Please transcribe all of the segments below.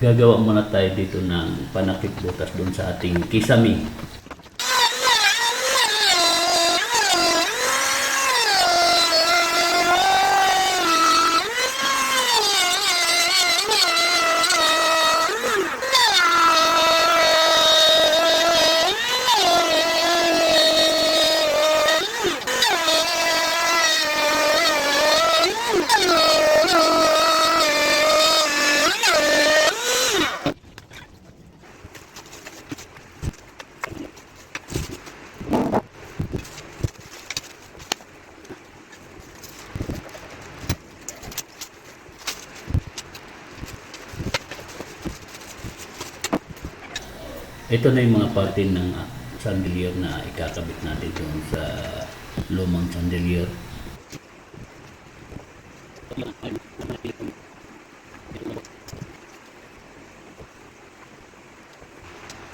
Gagawa muna tayo dito ng panakip butas doon sa ating kisami. Ito na yung mga parte ng ah, chandelier na ikakabit natin doon sa lumang chandelier.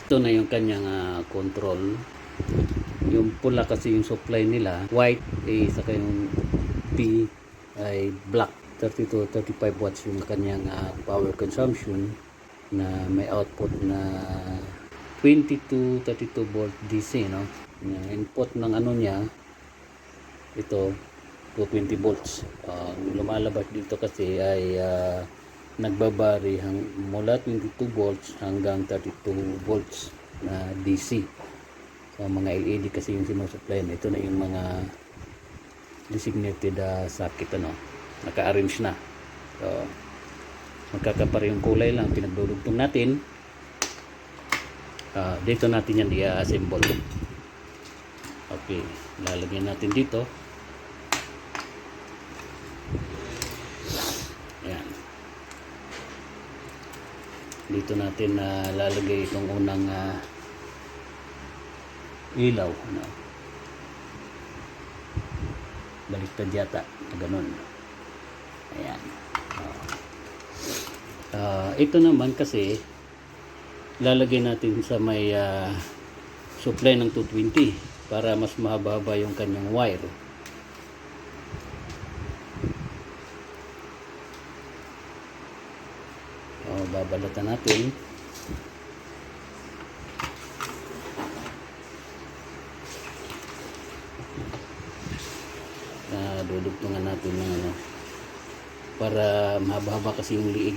Ito na yung kanyang ah, control. Yung pula kasi yung supply nila, white eh saka yung P ay black. 30 to 35 watts yung kanyang ah, power consumption na may output na 20 to 32 volt DC no. Yung input ng ano niya ito 220 volts. Ah, lumalabas dito kasi ay ah, nagbabari hang, mula 22 volts hanggang 32 volts na DC. So mga LED kasi yung sinusupply ito na yung mga designated ah, socket ano naka-arrange na. So magkakapare yung kulay lang pinagdudugtong natin. Ah, dito natin yan i-assemble. Okay, lalagyan natin dito. Ayan. Dito natin na lalagay itong unang ah, ilaw. Ano? Baliktad yata. Ganun. Ayan. Ah, ito naman kasi lalagay natin sa may ah, supply ng 220 para mas mahaba-haba yung kanyang wire. Oh, babalatan natin. Ah, dudugtungan natin ng ano para mahaba-haba kasi yung liig.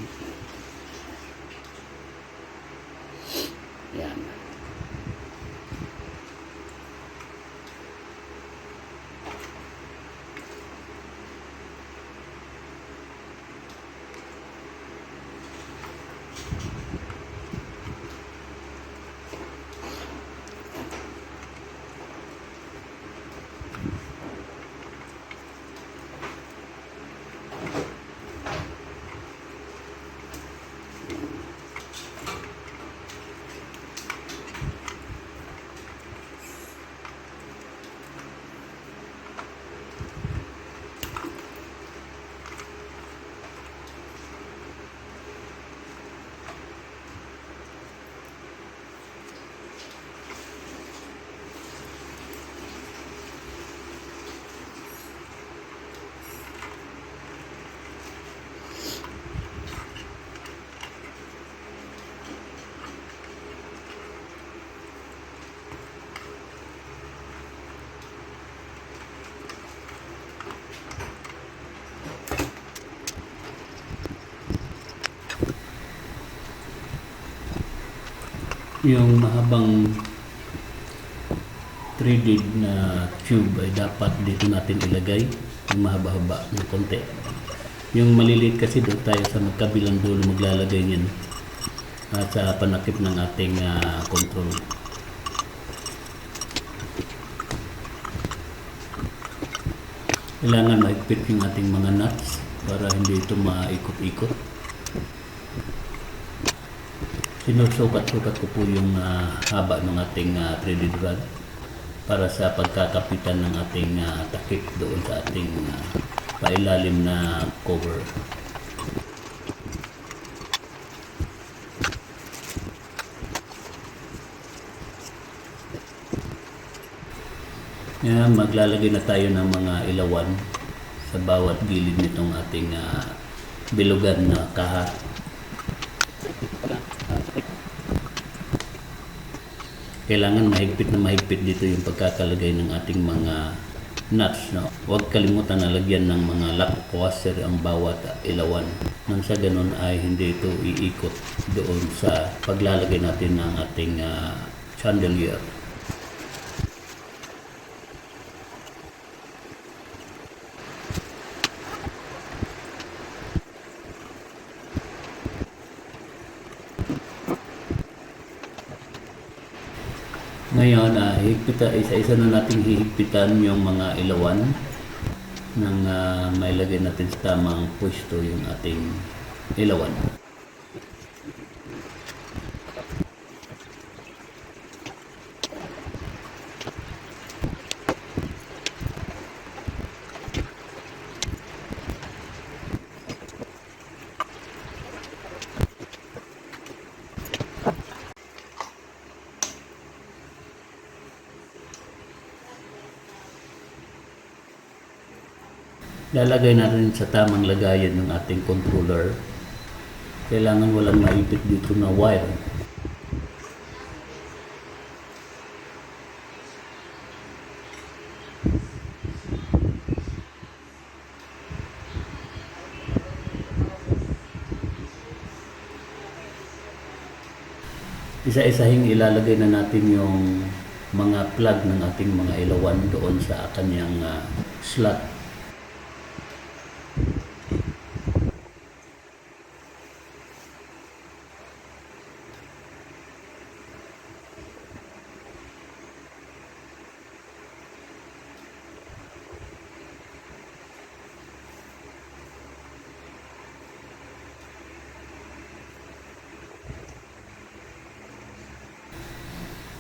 Yan. Yung mahabang threaded na tube ay dapat dito natin ilagay yung mahaba-haba ng konti. Yung maliliit kasi doon tayo sa magkabilang dulo maglalagay niyan at sa panakip ng ating ah, control. Kailangan mahigpit yung ating mga nuts para hindi ito maikot-ikot sinusukat-sukat ko po yung ah, haba ng ating ah, threaded rod para sa pagkakapitan ng ating ah, takip doon sa ating ah, pailalim na cover. Yan, maglalagay na tayo ng mga ilawan sa bawat gilid nitong ating ah, bilugan na kaha. Kailangan mahigpit na mahigpit dito yung pagkakalagay ng ating mga nuts. No? Huwag kalimutan na lagyan ng mga lock washer ang bawat ilawan. Nang sa ganun ay hindi ito iikot doon sa paglalagay natin ng ating ah, chandelier. Ngayon, uh, higpita, isa-isa na nating hihigpitan yung mga ilawan nang uh, mailagay natin sa tamang pwesto yung ating ilawan. Lalagay natin sa tamang lagayan ng ating controller. Kailangan walang maipit dito na wire. Isa-isahing ilalagay na natin yung mga plug ng ating mga ilawan doon sa kanyang ah, slot.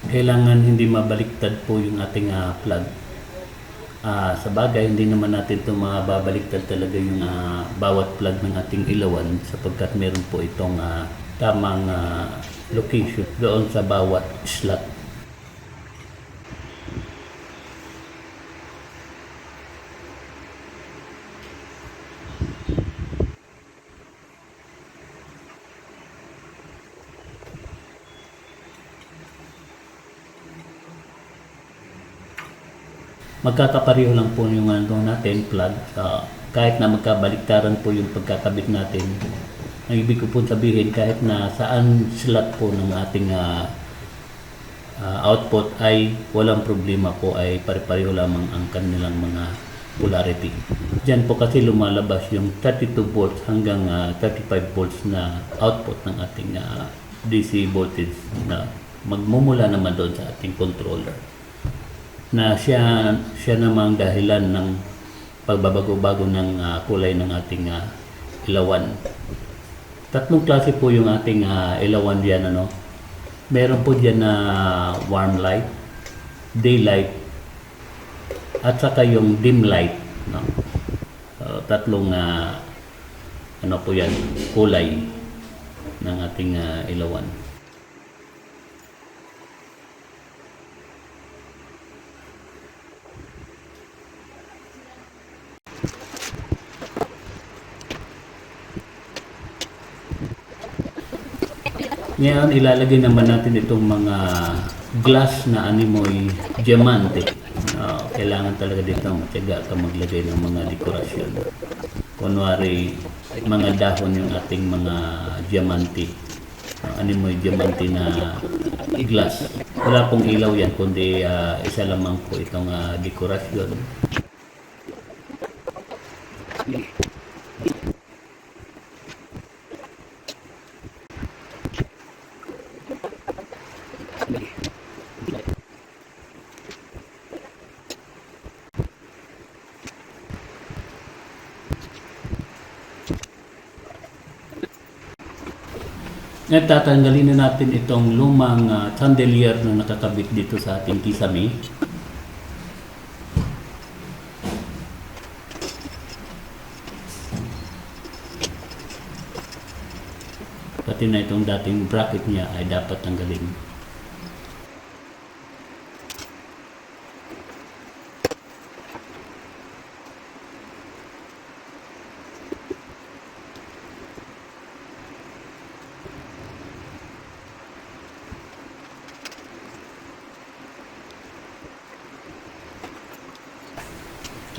Kailangan hindi mabaliktad po yung ating ah, plug. Ah, sa bagay, hindi naman natin ito mababaliktad talaga yung ah, bawat plug ng ating ilawan sapagkat meron po itong ah, tamang ah, location doon sa bawat slot. Magkakapareho lang po yung ano natin plug Ah, kahit na magkabaliktaran po yung pagkakabit natin ang ibig ko po sabihin kahit na saan slot po ng ating ah, ah, output ay walang problema po ay pare-pareho lamang ang kanilang mga polarity. Diyan po kasi lumalabas yung 32 volts hanggang ah, 35 volts na output ng ating ah, DC voltage na magmumula naman doon sa ating controller na siya siya namang dahilan ng pagbabago-bago ng ah, kulay ng ating ah, ilawan. Tatlong klase po yung ating ah, ilawan diyan ano. Meron po diyan na warm light, daylight, at saka yung dim light, no. So, tatlong ah, ano po yan, kulay ng ating ah, ilawan. Ngayon, ilalagay naman natin itong mga glass na animoy diamante. Ah, kailangan talaga dito matyaga ka maglagay ng mga dekorasyon. Kunwari, mga dahon yung ating mga diamante. Ah, animoy diamante na glass. Wala pong ilaw yan, kundi ah, isa lamang po itong ah, dekorasyon. Ngayon tatanggalin na natin itong lumang ah, chandelier na nakakabit dito sa ating kisame. Pati na itong dating bracket niya ay dapat tanggalin.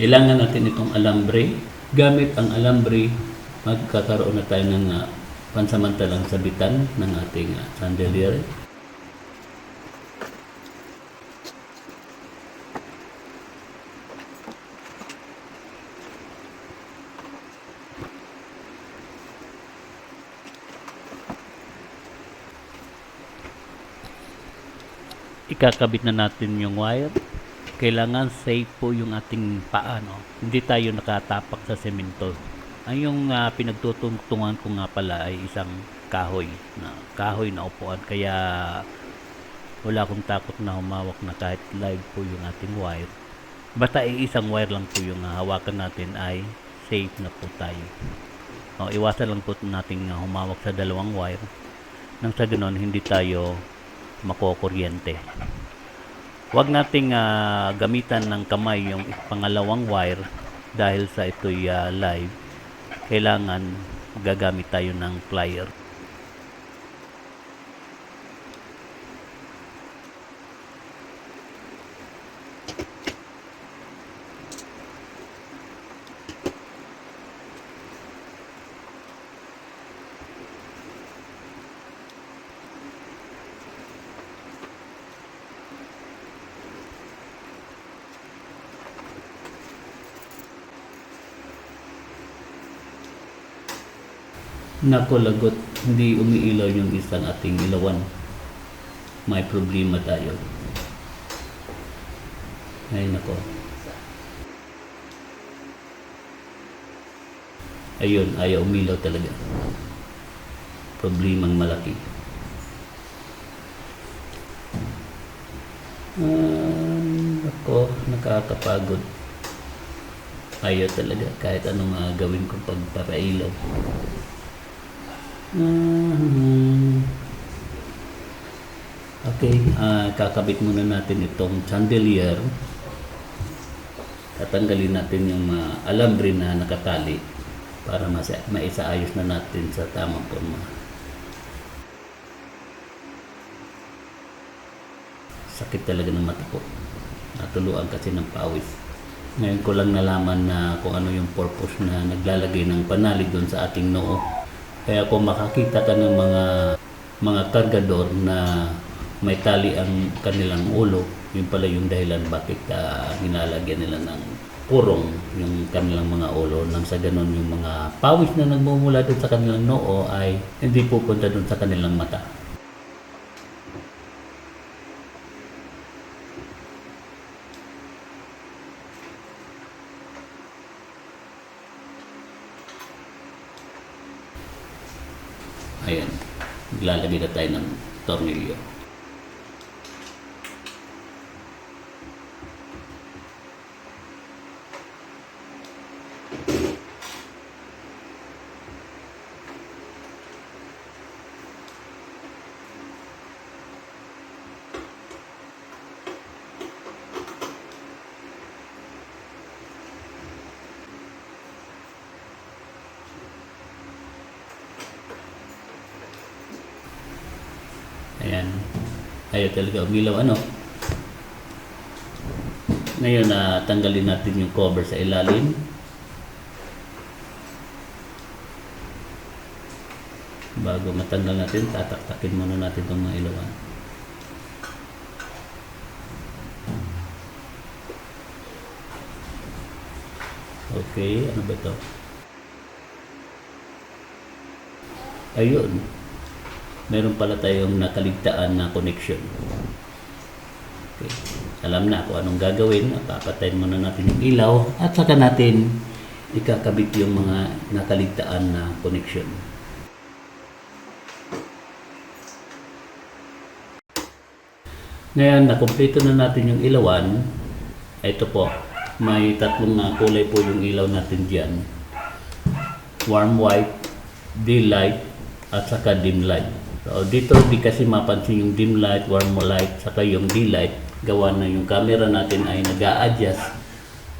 Kailangan natin itong alambre. Gamit ang alambre, magkakaroon na tayo ng ah, pansamantalang sabitan ng ating ah, chandelier. ikakabit na natin yung wire. Kailangan safe po yung ating paa, no? Hindi tayo nakatapak sa semento. Ang yung ah, pinagtutungtungan ko nga pala ay isang kahoy, na kahoy na upuan. Kaya wala akong takot na humawak na kahit live po yung ating wire. Basta isang wire lang po yung ah, hawakan natin ay safe na po tayo. O, iwasan lang po natin ah, humawak sa dalawang wire nang sa ganon hindi tayo makokuryente. Huwag nating ah, gamitan ng kamay yung pangalawang wire dahil sa ito'y ah, live. Kailangan gagamit tayo ng plier. Nako lagot, hindi umiilaw yung isang ating ilawan. May problema tayo. Ay nako. Ayun, ayaw umilaw talaga. Problemang malaki. Ah, nako, nakakapagod. Ayaw talaga kahit anong ah, gawin ko pagpapailaw. Mhm. Okay, ah, kakabit muna natin itong chandelier. Tatanggalin natin yung ah, alambre na nakatali para masa maisaayos na natin sa tamang forma. Sakit talaga ng mata ko. Natuluan kasi ng pawis. Ngayon ko lang nalaman na kung ano yung purpose na naglalagay ng panali doon sa ating noo. Kaya kung makakita ka ng mga mga kargador na may tali ang kanilang ulo, yun pala yung dahilan bakit uh, nilalagyan nila ng kurong yung kanilang mga ulo nang sa ganun yung mga pawis na nagmumula doon sa kanilang noo ay hindi pupunta doon sa kanilang mata. Ayan, maglalagay na tayo ng tornilyo. Ayan. Ayaw talaga umilaw. Ano? Ngayon na tanggalin natin yung cover sa ilalim. Bago matanggal natin, tataktakin muna natin itong mga ilawan. Okay, ano ba ito? Ayun meron pala tayong nakaligtaan na connection. Okay. Alam na kung anong gagawin. Papatayin muna natin yung ilaw at saka natin ikakabit yung mga nakaligtaan na connection. Ngayon, nakumpleto na natin yung ilawan. Ito po, may tatlong na kulay po yung ilaw natin dyan. Warm white, daylight, at saka dim light. So, dito di kasi mapansin yung dim light, warm light, saka yung D-light. Gawa na yung camera natin ay nag adjust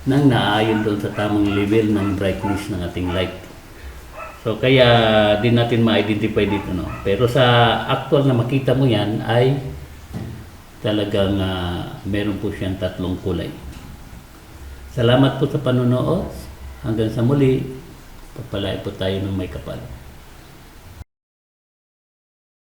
nang naayon doon sa tamang level ng brightness ng ating light. So, kaya din natin ma-identify dito. No? Pero sa actual na makita mo yan ay talagang uh, meron po siyang tatlong kulay. Salamat po sa panonood. Hanggang sa muli, pagpalain po tayo ng may kapal.